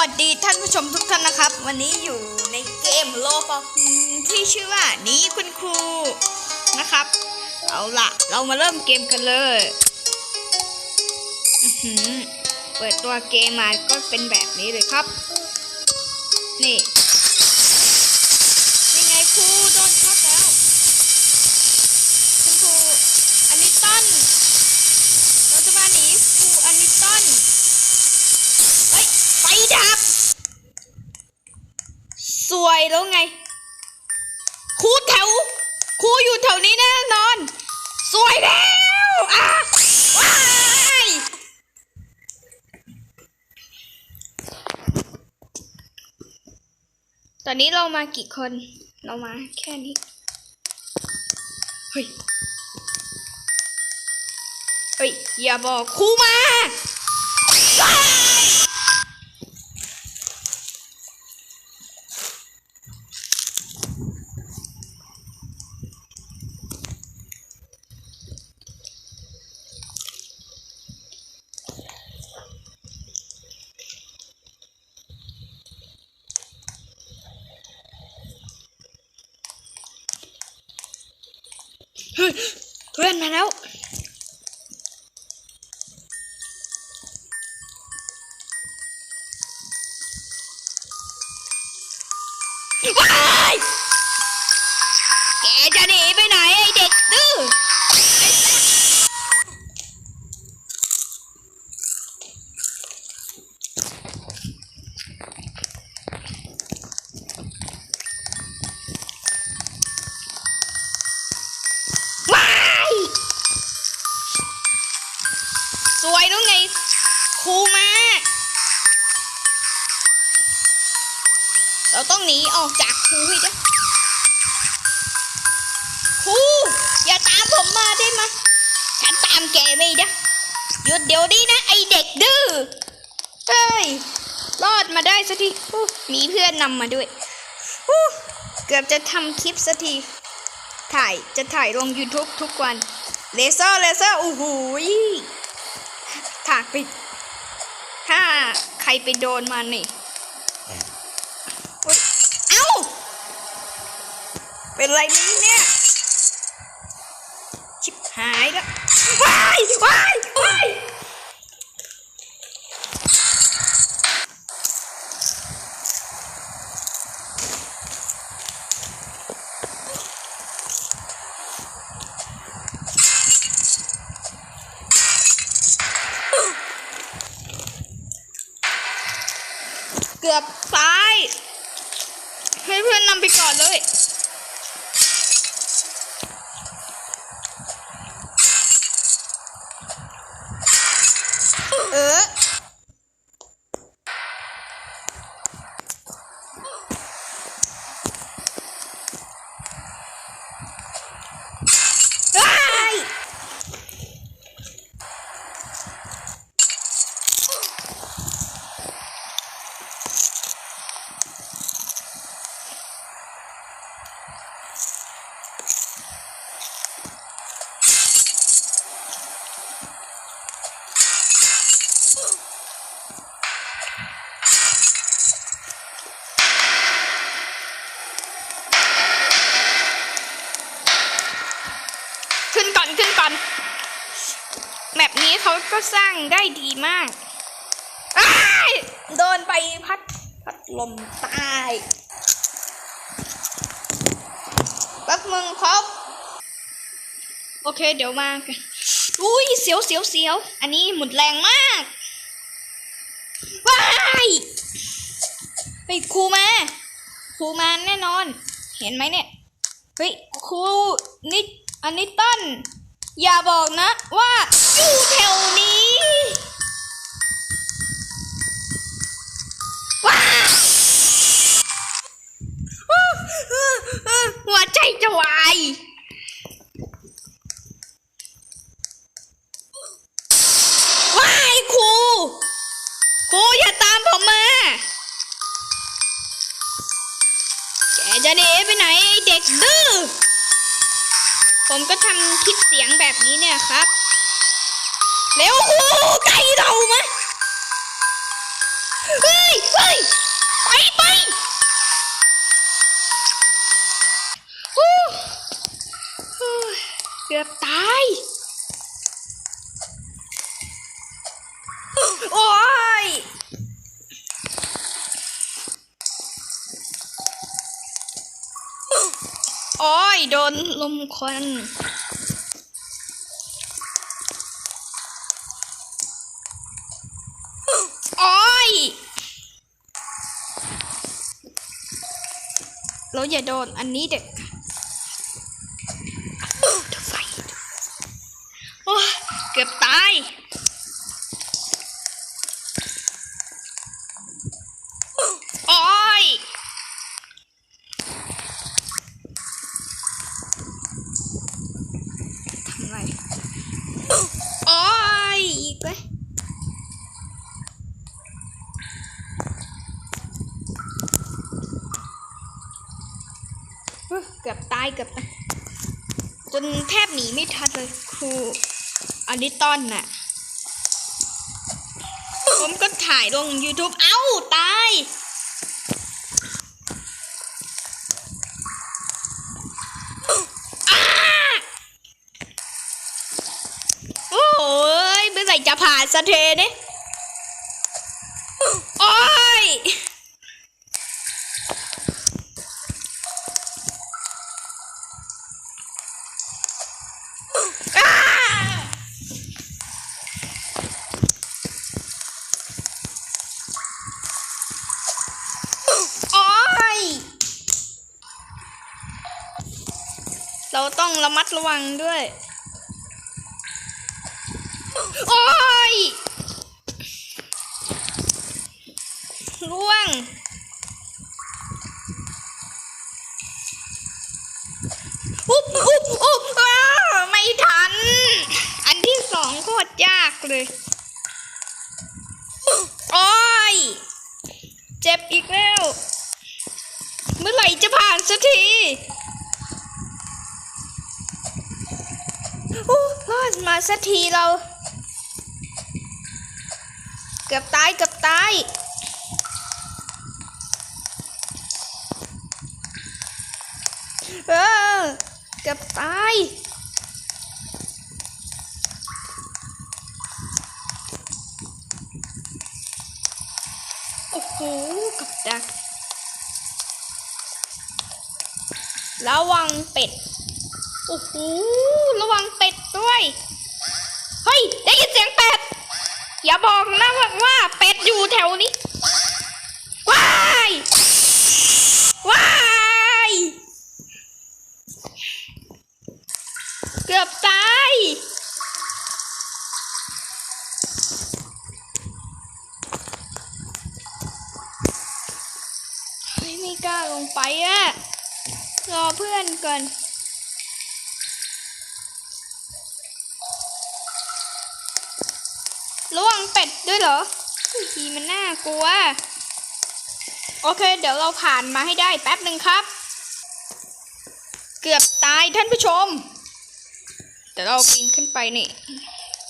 สวัสดีท่านผู้ชมทุกท่านนะครับ วันนี้อยู่ในเกมโลบอกที่ชื่อว่าหนี้คุณครูนะครับ เอาละเรามาเริ่มเกมกันเลยเปิดตัวเกมมาก็เป็นแบบนี้เลยครับ นี่นี่ไงครูโดนช็อตแล้วคุณครูอันนี้ต้นเราจะมาหนีครูอันนี้ต้นเฮ้ยไฟ ดับ สวยแล้วไง ครูแถว ครูอยู่แถวนี้แน่นอน สวยแล้วอะว้ายตอนนี้เรามากี่คน เรามาแค่นี้ เฮ้ย เฮ้ย อย่าบอกครูมาว้าย เฮ้ยเพื่อนมาแล้ว ว้าย ดเดี๋ยวนี้นะ ไอเด็กดื้อ เฮ้ย รอดมาได้สักทีอู้มีเพื่อนนำมาด้วยอู้เกือบจะทำคลิปสักที ถ่ายจะถ่ายลง YouTube ทุกวัน เลเซอร์เลเซอร์โอ้โหยถากไปถ้าใครไปโดนมันนี่อุ๊ยเอ้า เป็นไรนี้เนี่ย ชิบหายแได้ดีมาก โดนไปพัดพัดลมตายแป๊บมึงครบโอเค เดี๋ยวมากันอุ้ยเสียวเสียวเสียว อันนี้หมุนแรงมากว้ายไปครูมา ครูมาแน่นอน เห็นไหมเนี่ย เฮ้ยครูนิดอันนี้ต้น อย่าบอกนะว่าอยู่แถวนี้ว้าหัวใจจะวายว้ายครูครูอย่าตามผมมา แกจะหนีไปไหนไอเด็กดื้อ ผมก็ทำคลิปเสียงแบบนี้เนี่ยครับเร็วโอ้ไกลเรามะเฮ้ยเฮ้ยไปไปโอ้เกือบตาย โดนลมควันโอ้ยเราอย่าโดนอันนี้เด็กไฟเกือบตาย โอ้ย ทำไร โอ้ย อีกเลยเฮ้ย เกือบจนแทบหนีไม่ทันเลยครูอลิตอนน่ะ ผมก็ถ่ายลง YouTube เอ้า ตาย โอ้ยเมื่อไหร่จะผ่านสะเทเนี่ยโอ้ย อ้าโอ้ย เระมัดระวังด้วย โอ้ยล่วง อุ๊บอุ๊บอุ๊บอ้าไม่ทัน อันที่สองโคตรยากเลย โอ้ย เจ็บอีกแล้ว เมื่อไหร่จะผ่านสักที โอ้รอดมาสักที เรา เกือบตายเกือบตายเออเกือบตายโอ้โหกับดักระวังเป็ด โอ้โห ระวังเป็ดด้วย ยได้ยินเสียงเป็ด อย่าบอกนะว่าว่าเป็ดอยู่แถวนี้ว้ายว้ายเกือบตายเฮ้ยไม่กล้าลงไปอะรอเพื่อนก่อน ระวังเป็ดด้วยเหรอทีมันน่ากลัว โอเค เดี๋ยวเราผ่านมาให้ได้แป๊บหนึ่งครับ เกือบตายท่านผู้ชม แต่เราปีนขึ้นไปนี่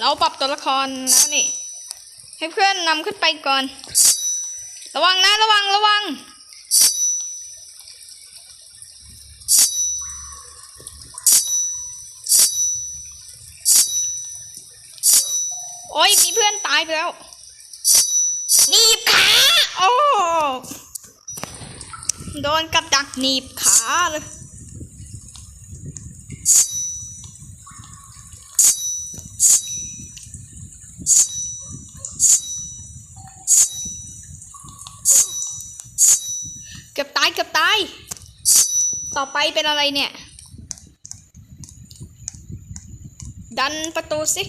เราปรับตัวละครแล้วนี่ ให้เพื่อนนำขึ้นไปก่อน ระวังนะระวังระวัง โอ้ยมีเพื่อนตายไปแล้วหนีบขาโอ้โดนกับดักหนีบขาเลยเกือบตายเกือบตาย ต่อไปเป็นอะไรเนี่ย ดันประตูสิ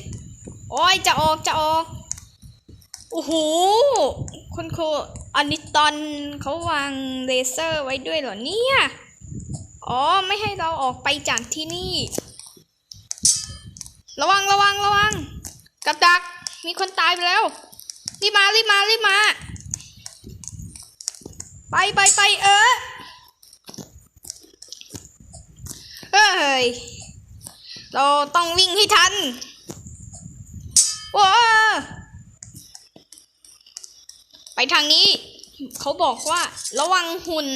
โอ้ยจะออกจะออกโอ้โหคุณครูอันนี้ตอนเขาวางเลเซอร์ไว้ด้วยเหรอเนี่ยอ๋อไม่ให้เราออกไปจากที่นี่ ระวังระวังระวัง กับดักมีคนตายไปแล้วรีบมารีบมารีบมา ไปไปไปเออเอ้ยเราต้องวิ่งให้ทัน ว้าไปทางนี้ เขาบอกว่า ระวังหุ่น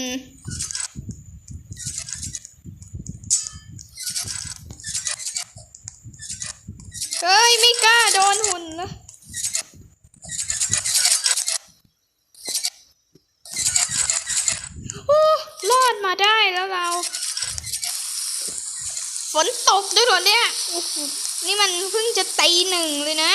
เฮ้ย ไม่กล้าโดนหุ่นนะโอ้รอดมาได้แล้วเรา ฝนตกด้วยเหรอเนี่ย นี่มันเพิ่งจะตีหนึ่งเลยนะ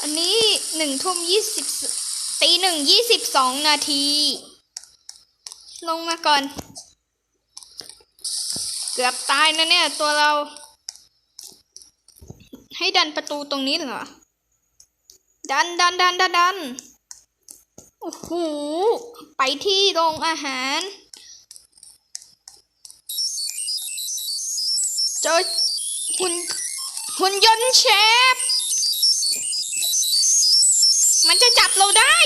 อันนี้หนึ่งทุ่มยี่สิบตีหนึ่งยี่สิบสองนาที ลงมาก่อน เกือบตายนะเนี่ย ตัวเรา ให้ดันประตูตรงนี้เหรอ ดันดันดันดันดัน โอ้โห ไปที่โรงอาหาร เจอหุ่นหุ่นยนต์เชฟ มันจะจับเราได้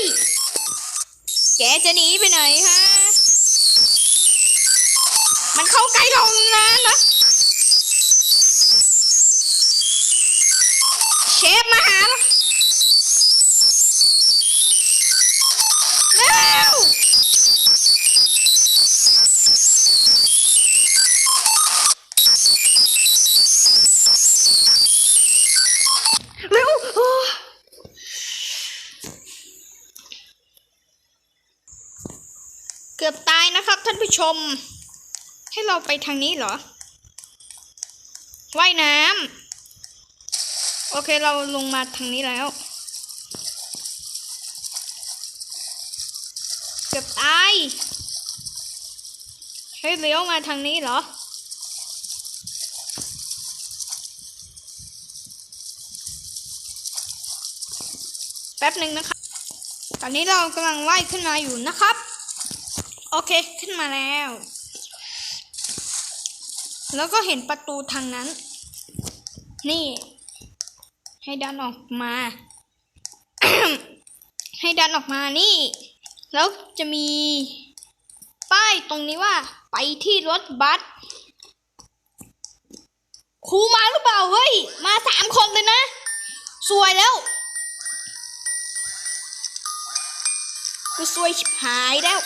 แกจะหนีไปไหนฮะ มันเข้าใกล้เรานานนะเชฟมาหาแล้ว เร็วเกือบตายนะครับท่านผู้ชม ให้เราไปทางนี้เหรอว่ายน้ำโอเคเราลงมาทางนี้แล้ว กือบตายให้เลี้ยวมาทางนี้เหรอแป๊บหนึ่งนะครับตอนนี้เรากำลังว่ายขึ้นมาอยู่นะครับ โอเคขึ้นมาแล้ว แล้วก็เห็นประตูทางนั้น นี่ ให้ดันออกมา ให้ดันออกมานี่ แล้วจะมีป้ายตรงนี้ว่า ไปที่รถบัสครูมาหรือเปล่าเฮ้ย มาสามคนเลยนะ สวยแล้วกูสวยชิบหายแล้ว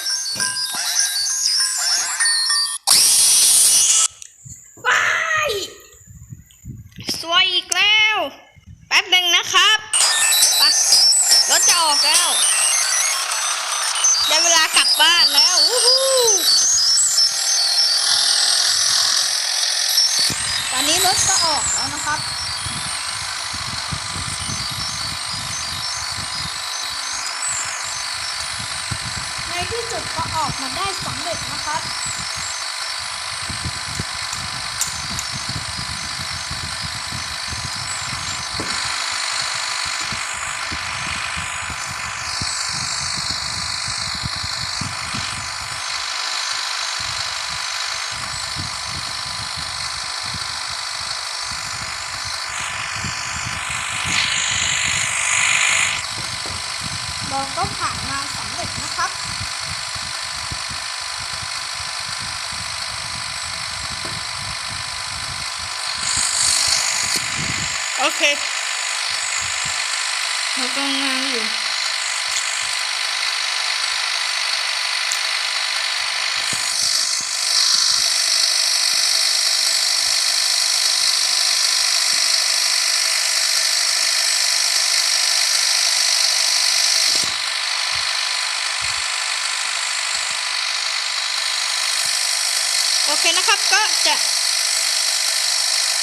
ายสวยอีกแล้ว แป๊บหนึ่งนะครับไปรถจะออกแล้ว ได้เวลากลับบ้านแล้ววู้ฮู้ตอนนี้รถก็ออกแล้วนะครับ ในที่สุดก็ออกมาได้สำเร็จนะครับ เราก็ผ่านมาสำเร็จนะครับ โอเค เรากำลังงานอยู่ โอเค นะครับก็จะ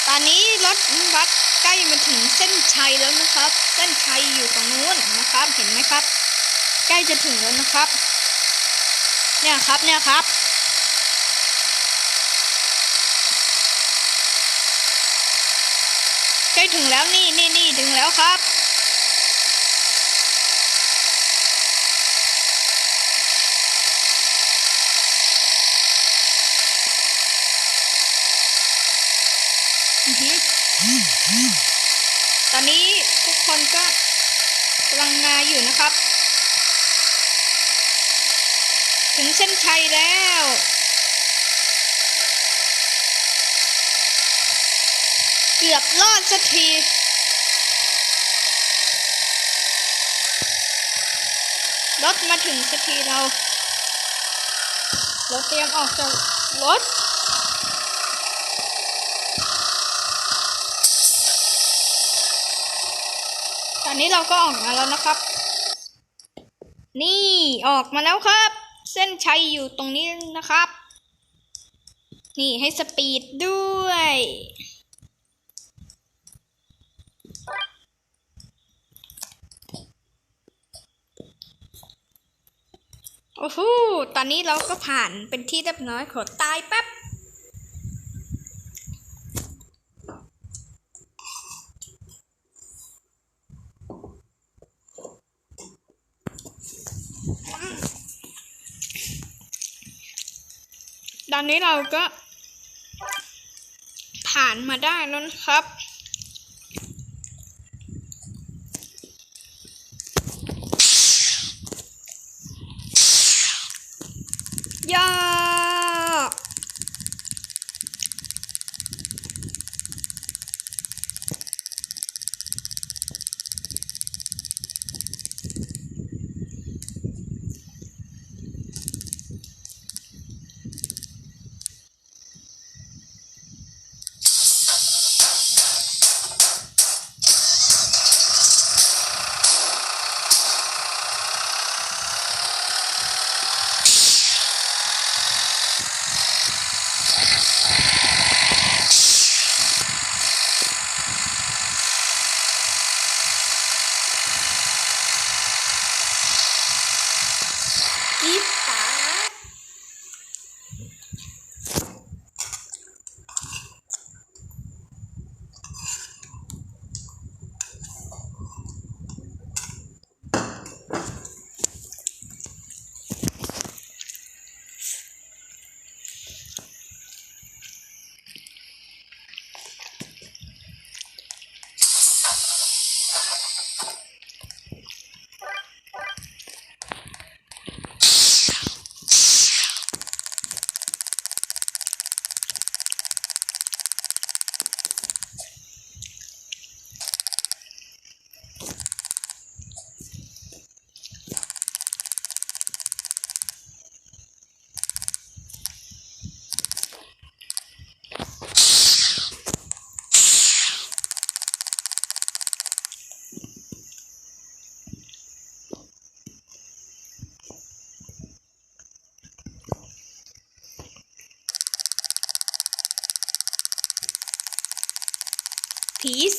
ตอนนี้รถบัสใกล้มาถึงเส้นชัยแล้วนะครับ เส้นชัยอยู่ตรงนู้นนะครับ เห็นไหมครับ ใกล้จะถึงแล้วนะครับ เนี่ยครับ เนี่ยครับใกล้ถึงแล้วนี่นี่นี่ถึงแล้วครับ อือฮึตอนนี้ทุกคนก็กำลังมา อยู่นะครับ ถึงเส้นชัยแล้วเกือบรอดสักทีรถมาถึงสักทีเราเราเตรียมออกจากรถ ตอนนี้เราก็ออกมาแล้วนะครับ นี่ออกมาแล้วครับ เส้นชัยอยู่ตรงนี้นะครับ นี่ให้สปีดด้วย โอ้โหตอนนี้เราก็ผ่านเป็นที่เรียบร้อยขอตายแป๊บ ตอนนี้เราก็ผ่านมาได้แล้วครับ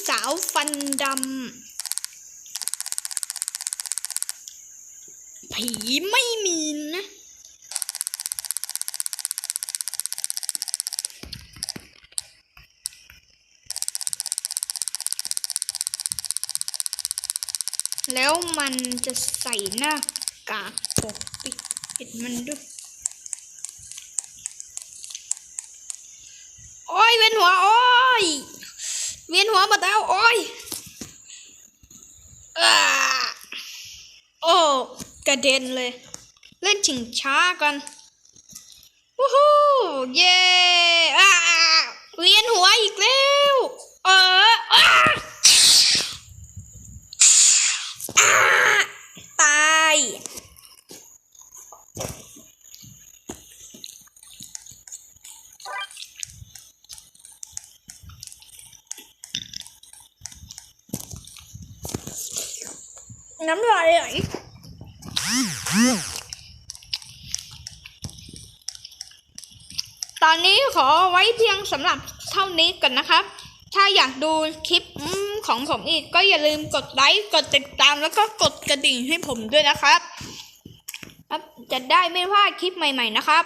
สาวฟันดำ ผีไม่มีนะ แล้วมันจะใส่หน้ากากปกปิดปิดมันด้วยโอ้ยเวียนหัว โอ้ย เวียนหัวมดแล้วโอ้ยอ่าโอ้กระเด็นเลย เล่นชิงช้ากันวู้ฮู้เย้อ่เวียนหัวอีกแล้ว เอออ่าอ่าตาย น้ำลาย ไหนตอนนี้ขอไว้เพียงสำหรับเท่านี้ก่อนนะครับ ถ้าอยากดูคลิปของผมอีกก็อย่าลืมกดไลค์ กดติดตามแล้วก็กดกระดิ่งให้ผมด้วยนะครับครับจะได้ไม่พลาดคลิปใหม่ ๆ นะครับ